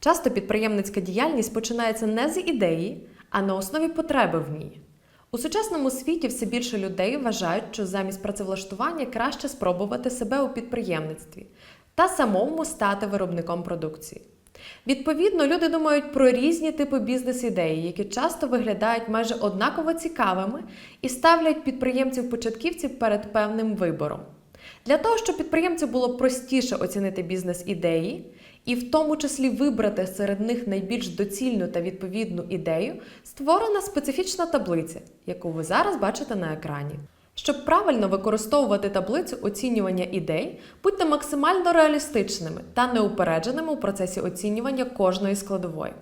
Часто підприємницька діяльність починається не з ідеї, а на основі потреби в ній. У сучасному світі все більше людей вважають, що замість працевлаштування краще спробувати себе у підприємництві та самому стати виробником продукції. Відповідно, люди думають про різні типи бізнес-ідеї, які часто виглядають майже однаково цікавими і ставлять підприємців-початківців перед певним вибором. Для того, щоб підприємцю було простіше оцінити бізнес-ідеї, і в тому числі вибрати серед них найбільш доцільну та відповідну ідею, створена специфічна таблиця, яку ви зараз бачите на екрані. Щоб правильно використовувати таблицю оцінювання ідей, будьте максимально реалістичними та неупередженими у процесі оцінювання кожної складової.